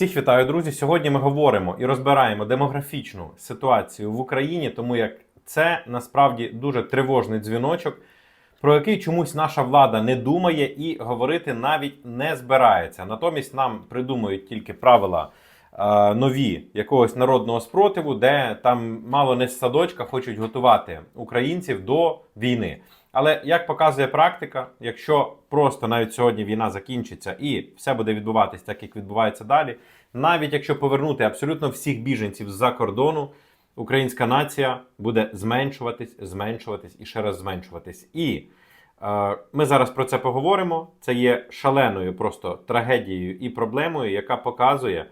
Всіх вітаю, друзі. Сьогодні ми говоримо і розбираємо демографічну ситуацію в Україні, тому як це насправді дуже тривожний дзвіночок, про який чомусь наша влада не думає і говорити навіть не збирається. Натомість нам придумують тільки правила е, нові якогось народного спротиву, де там мало не з садочка хочуть готувати українців до війни. Але як показує практика, якщо просто навіть сьогодні війна закінчиться і все буде відбуватись так, як відбувається далі, навіть якщо повернути абсолютно всіх біженців з-за кордону, українська нація буде зменшуватись, зменшуватись і ще раз зменшуватись. І е, ми зараз про це поговоримо. Це є шаленою просто трагедією і проблемою, яка показує,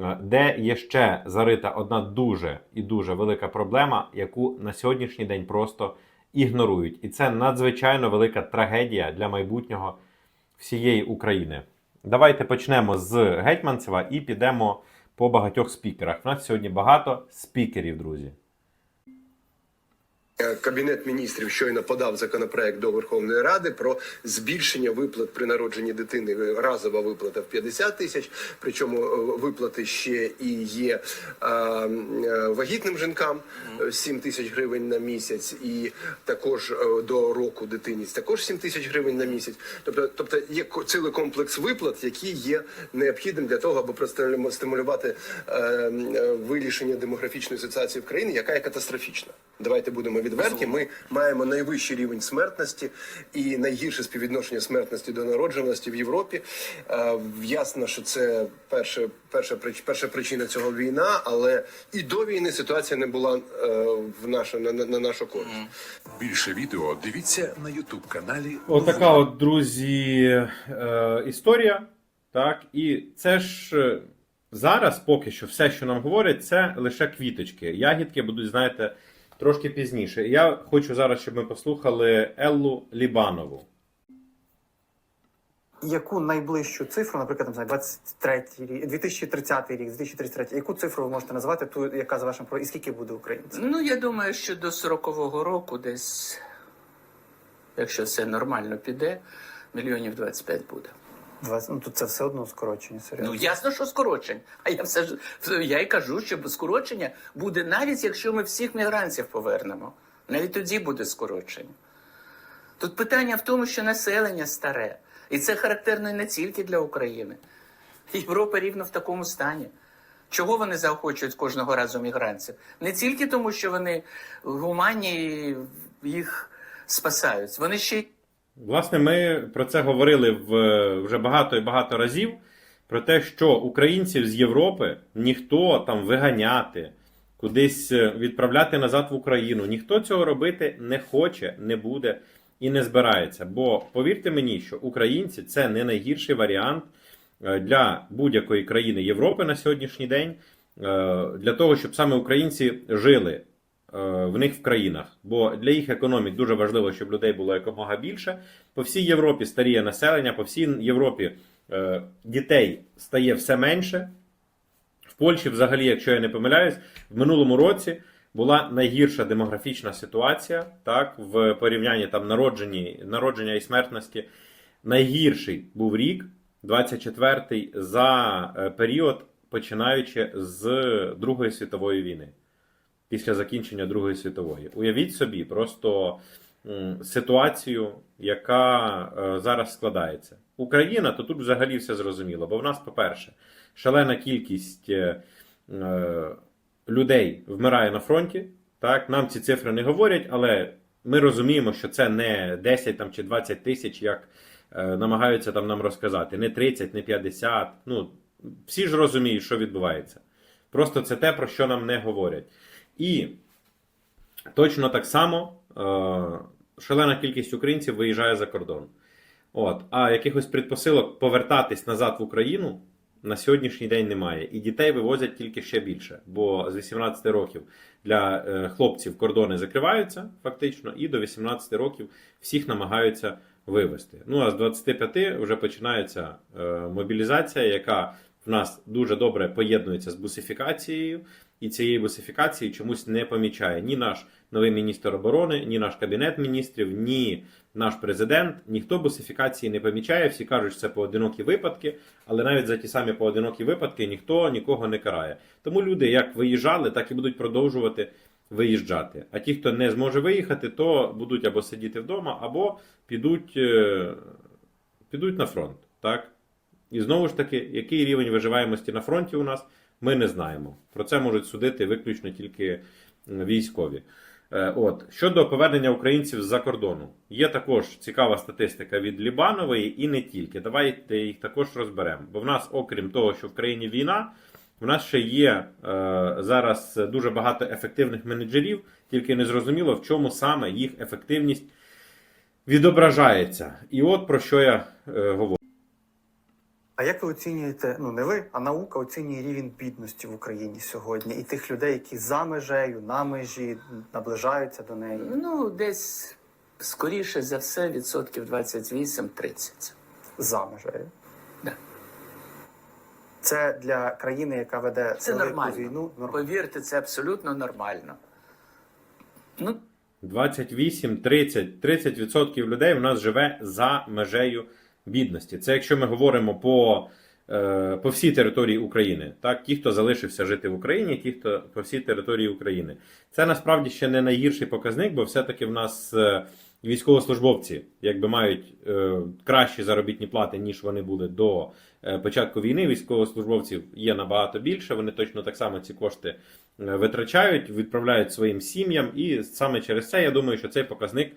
е, де є ще зарита одна дуже і дуже велика проблема, яку на сьогоднішній день просто ігнорують. І це надзвичайно велика трагедія для майбутнього всієї України. Давайте почнемо з Гетьманцева і підемо по багатьох спікерах. У нас сьогодні багато спікерів, друзі. Е, Кабінет міністрів щойно подав законопроект до Верховної Ради про збільшення виплат при народженні дитини. Разова виплата в 50 тисяч. Причому е, виплати ще і є е, е, вагітним жінкам е, 7 тисяч гривень на місяць, і також е, до року дитині також 7 тисяч гривень на місяць. Тобто, тобто є цілий комплекс виплат, які є необхідним для того, аби простимулювати е, е, вирішення демографічної ситуації в країні, яка є катастрофічна. Давайте будемо відверті. Ми маємо найвищий рівень смертності і найгірше співвідношення смертності до народжуваності в Європі. Е, Ясно, що це перша, перша, перша причина цього війна, але і до війни ситуація не була е, в нашу на, на, на нашу користь. Більше відео дивіться на Ютуб каналі. Отака, от, друзі, е, історія. Так, і це ж е, зараз поки що все, що нам говорять, це лише квіточки. Ягідки будуть, знаєте, трошки пізніше. Я хочу зараз, щоб ми послухали Еллу Лібанову. Яку найближчу цифру, наприклад, там, 23 рік, 2030 рік, 2033, яку цифру ви можете назвати, ту, яка за вашим про і скільки буде українців? Ну, я думаю, що до 40-го року десь, якщо все нормально піде, мільйонів 25 буде. 20, ну тут це все одно скорочення, серйозно. Ну, ясно, що скорочень. А я все ж я й кажу, що скорочення буде навіть якщо ми всіх мігрантів повернемо. Навіть тоді буде скорочення. Тут питання в тому, що населення старе. І це характерно не тільки для України. Європа рівно в такому стані. Чого вони заохочують кожного разу мігрантів? Не тільки тому, що вони гуманні їх спасають. Вони ще й Власне, ми про це говорили в, вже багато і багато разів. Про те, що українців з Європи ніхто там виганяти, кудись е, відправляти назад в Україну, ніхто цього робити не хоче, не буде і не збирається. Бо повірте мені, що українці це не найгірший варіант е, для будь-якої країни Європи на сьогоднішній день, е, для того, щоб саме українці жили в них в країнах. Бо для їх економік дуже важливо, щоб людей було якомога більше. По всій Європі старіє населення, по всій Європі е, дітей стає все менше. В Польщі, взагалі, якщо я не помиляюсь, в минулому році була найгірша демографічна ситуація, так, в порівнянні там народжені, народження і смертності. Найгірший був рік, 24-й, за е, період, починаючи з Другої світової війни після закінчення Другої світової. Уявіть собі просто ситуацію, яка е, зараз складається. Україна, то тут взагалі все зрозуміло. Бо в нас, по-перше, шалена кількість е, е, людей вмирає на фронті. Так, нам ці цифри не говорять, але ми розуміємо, що це не 10 там, чи 20 тисяч, як е, намагаються там нам розказати. Не 30, не 50. Ну, всі ж розуміють, що відбувається. Просто це те, про що нам не говорять. І точно так само е, шалена кількість українців виїжджає за кордон. От, а якихось предпосилок повертатись назад в Україну на сьогоднішній день немає. І дітей вивозять тільки ще більше. Бо з 18 років для е, хлопців кордони закриваються фактично, і до 18 років всіх намагаються вивезти. Ну а з 25 вже починається е, мобілізація, яка в нас дуже добре поєднується з бусифікацією, і цієї бусифікації чомусь не помічає ні наш новий міністр оборони, ні наш кабінет міністрів, ні наш президент. Ніхто бусифікації не помічає. Всі кажуть, що це поодинокі випадки, але навіть за ті самі поодинокі випадки ніхто нікого не карає. Тому люди як виїжджали, так і будуть продовжувати виїжджати. А ті, хто не зможе виїхати, то будуть або сидіти вдома, або підуть, е, підуть на фронт. Так? І знову ж таки, який рівень виживаємості на фронті у нас, ми не знаємо. Про це можуть судити виключно тільки військові. Е, От щодо повернення українців з-за кордону, є також цікава статистика від Лібанової і не тільки. Давайте їх також розберемо. Бо в нас, окрім того, що в країні війна, в нас ще є е, зараз дуже багато ефективних менеджерів, тільки не зрозуміло, в чому саме їх ефективність відображається. І от про що я е, говорю. А як ви оцінюєте, ну не ви, а наука оцінює рівень бідності в Україні сьогодні і тих людей, які за межею, на межі, наближаються до неї? Ну, десь скоріше за все, відсотків 28-30. За межею. Да. Це для країни, яка веде Це велику нормально. війну. Нормально. Повірте, це абсолютно нормально. Ну, 28, 30, 30% людей в нас живе за межею бідності. Це якщо ми говоримо по, е, по всій території України. Так, ті, хто залишився жити в Україні, ті, хто по всій території України. Це насправді ще не найгірший показник, бо все-таки в нас е, військовослужбовці якби мають е, кращі заробітні плати, ніж вони були до початку війни. Військовослужбовців є набагато більше. Вони точно так само ці кошти витрачають, відправляють своїм сім'ям, і саме через це я думаю, що цей показник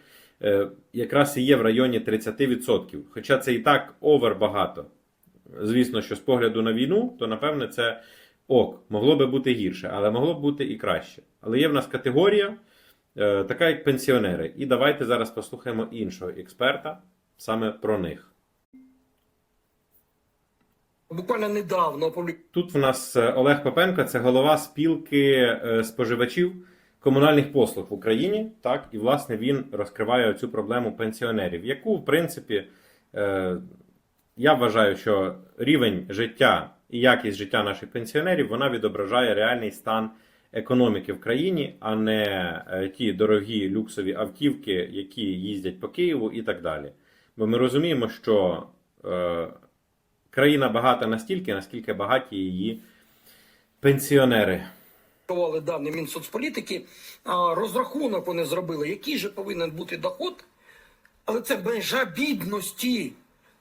якраз і є в районі 30%. Хоча це і так овер багато. Звісно, що з погляду на війну, то напевне це ок, могло би бути гірше, але могло б бути і краще. Але є в нас категорія, е, така як пенсіонери. І давайте зараз послухаємо іншого експерта саме про них. Буквально недавно Тут в нас е, Олег Попенко, це голова спілки е, споживачів комунальних послуг в Україні. Так, і власне він розкриває цю проблему пенсіонерів, яку, в принципі, е, я вважаю, що рівень життя і якість життя наших пенсіонерів вона відображає реальний стан економіки в країні, а не е, ті дорогі люксові автівки, які їздять по Києву і так далі. Бо ми розуміємо, що е, країна багата настільки, наскільки багаті її пенсіонери. Дані Мінсоцполітики, розрахунок вони зробили, який же повинен бути доход, але це межа бідності.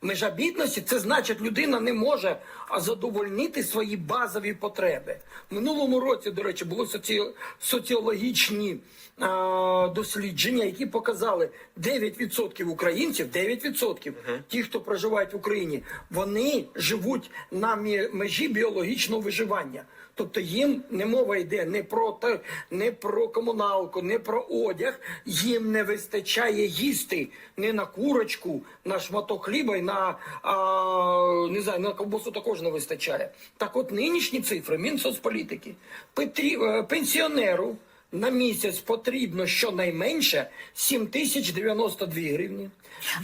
Межа бідності це значить, людина не може задовольнити свої базові потреби. В минулому році, до речі, були соці... соціологічні а, дослідження, які показали 9% українців, 9% ті, хто проживають в Україні, вони живуть на межі біологічного виживання. Тобто їм не мова йде не про те, не про комуналку, не про одяг. Їм не вистачає їсти не на курочку, на шматок хліба і на а, не знаю, на ковбасу також не вистачає. Так от нинішні цифри Мінсоцполітики Петрі, е, пенсіонеру на місяць потрібно щонайменше 7 тисяч 92 гривні.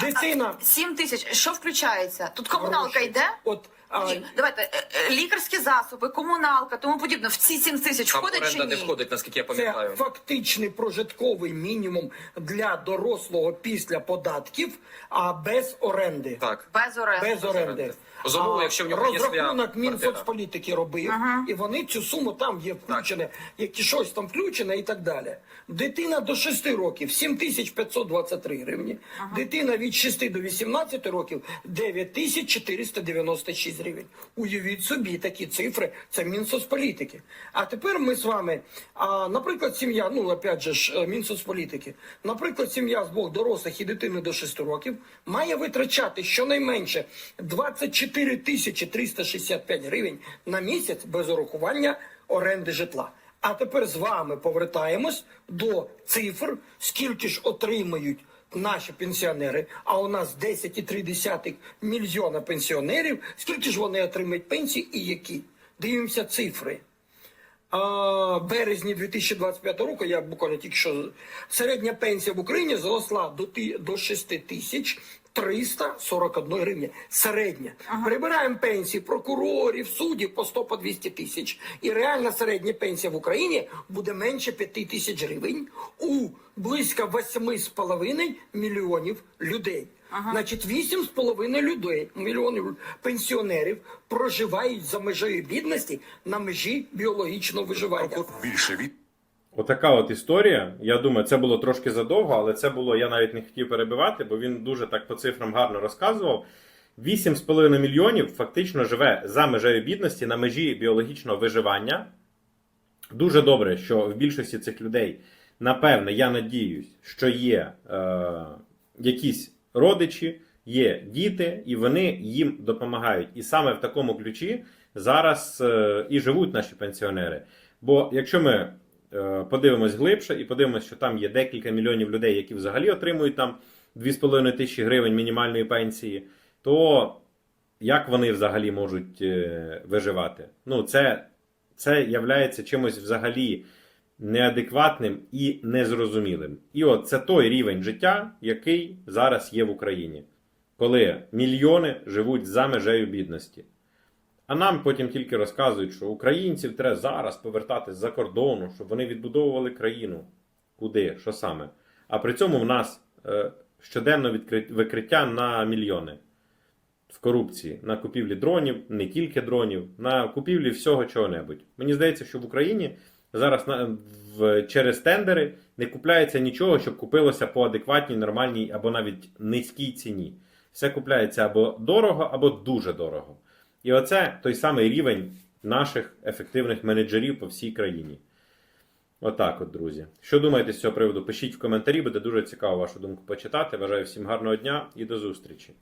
Дитина 7 тисяч. Що включається? Тут комуналка Гроші. йде? От Ні, давайте е, е, лікарські засоби, комуналка, тому подібне. В ці 7 тисяч Там входить чи оренда ні? не входить, наскільки я Це пам'ятаю. фактичний прожитковий мінімум для дорослого після податків, а без оренди. Так. Без оренди. Без оренди. За умови, якщо в нього є своя розрахунок квартира. Мінсоцполітики робив, і вони цю суму там є включене, як і щось там включене і так далі. Дитина до 6 років 7523 гривні. Дитина від 6 до 18 років 9496 гривень. Уявіть собі такі цифри, це Мінсоцполітики. А тепер ми з вами, а, наприклад, сім'я, ну опять же ж, е, Мінсоцполітики, наприклад, сім'я з двох дорослих і дитини до 6 років має витрачати щонайменше 24 тисячі 365 гривень на місяць без урахування оренди житла. А тепер з вами повертаємось до цифр, скільки ж отримають наші пенсіонери, а у нас 10,3 мільйона пенсіонерів, скільки ж вони отримають пенсії і які? Дивимося цифри. А, березні 2025 року, я буквально тільки що середня пенсія в Україні зросла до 6 тисяч 341 гривня. Середня. Прибираємо пенсії прокурорів, суддів по 100 по 200 тисяч. І реальна середня пенсія в Україні буде менше 5 тисяч гривень у близько 8,5 мільйонів людей. Значить, 8,5 людей, мільйонів пенсіонерів проживають за межею бідності на межі біологічного виживання. Більше від Отака от історія. Я думаю, це було трошки задовго, але це було, я навіть не хотів перебивати, бо він дуже так по цифрам гарно розказував. 8,5 мільйонів фактично живе за межею бідності на межі біологічного виживання. Дуже добре, що в більшості цих людей, напевне, я надіюсь, що є е, якісь родичі, є діти, і вони їм допомагають. І саме в такому ключі зараз е, і живуть наші пенсіонери. Бо якщо ми подивимось глибше і подивимось, що там є декілька мільйонів людей, які взагалі отримують там 2,5 тисячі гривень мінімальної пенсії, то як вони взагалі можуть е, виживати? Ну, це, це являється чимось взагалі неадекватним і незрозумілим. І от це той рівень життя, який зараз є в Україні, коли мільйони живуть за межею бідності. А нам потім тільки розказують, що українців треба зараз повертати з-за кордону, щоб вони відбудовували країну. Куди? Що саме? А при цьому в нас е, щоденно викриття на мільйони в корупції, на купівлі дронів, не тільки дронів, на купівлі всього чого-небудь. Мені здається, що в Україні зараз через тендери не купляється нічого, щоб купилося по адекватній, нормальній або навіть низькій ціні. Все купляється або дорого, або дуже дорого. І оце той самий рівень наших ефективних менеджерів по всій країні. Отак от, друзі. Що думаєте з цього приводу? Пишіть в коментарі, буде дуже цікаво вашу думку почитати. Бажаю всім гарного дня і до зустрічі.